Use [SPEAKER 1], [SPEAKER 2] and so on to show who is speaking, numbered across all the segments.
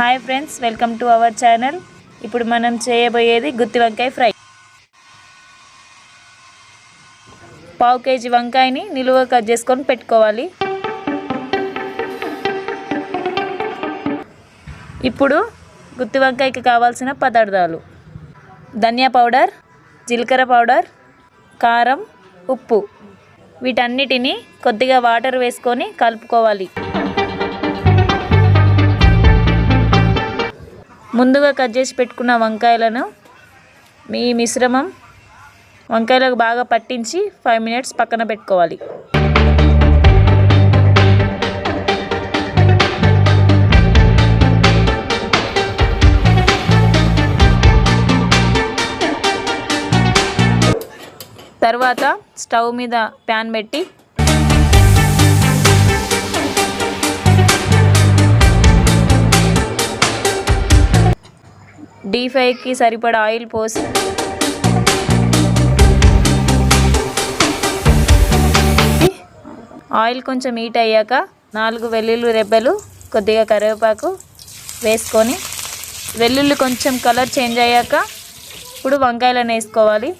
[SPEAKER 1] Hi friends welcome to our channel. ఇప్పుడు మనం చేయబోయేది గుత్తి వంకాయ ఫ్రై. పావు కేజీ వంకాయని నిలువ కట్ చేసుకొని పెట్టుకోవాలి. ఇప్పుడు గుత్తి వంకాయకి కావాల్సిన పదార్థాలు. ధనియా పౌడర్ జీలకర్ర పౌడర్ కారం ఉప్పు. వీటన్నిటిని కొద్దిగా వాటర్ వేసుకొని కలుపుకోవాలి. ముందుగా కట్ చేసి పెట్టుకున్న వంకాయలను మీ మిశ్రమం వంకాయలకు బాగా పట్టించి ఫైవ్ మినిట్స్ పక్కన పెట్టుకోవాలి. తర్వాత స్టవ్ మీద ప్యాన్ పెట్టి డీ ఫ్రైకి సరిపడా ఆయిల్ పోసి. ఆయిల్ కొంచెం హీట్ అయ్యాక నాలుగు వెల్లుల్లి రెబ్బలు కొద్దిగా కరివేపాకు వేసుకొని వెల్లుల్లి కొంచెం కలర్ చేంజ్ అయ్యాక ఇప్పుడు వంకాయలను వేసుకోవాలి.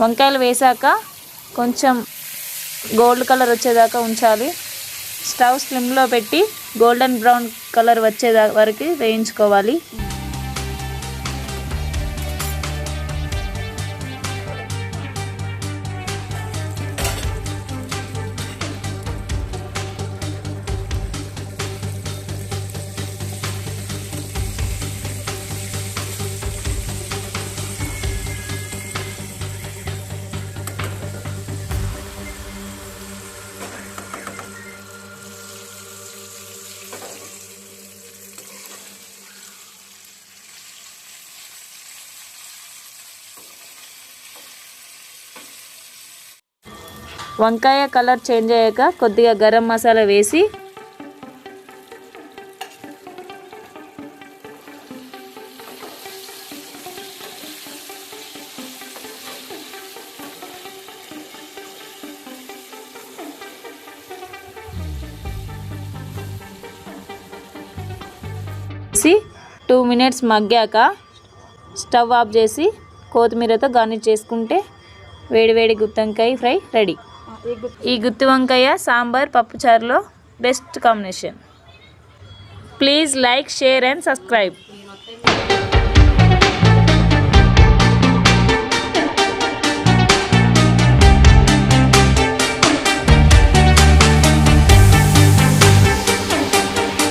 [SPEAKER 1] వంకాయలు వేసాక కొంచెం గోల్డ్ కలర్ వచ్చేదాకా ఉంచాలి. స్టవ్ స్లిమ్లో పెట్టి గోల్డెన్ బ్రౌన్ కలర్ వచ్చేదా వరకు వేయించుకోవాలి. వంకాయ కలర్ చేంజ్ అయ్యాక కొద్దిగా గరం మసాలా వేసి టూ మినిట్స్ మగ్గాక స్టవ్ ఆఫ్ చేసి కొత్తిమీరతో గార్నిష్ చేసుకుంటే వేడివేడి గుత్తి వంకాయ ఫ్రై రెడీ. ఈ గుత్తి వంకాయ sambar పప్పుచారులో best combination please like share and subscribe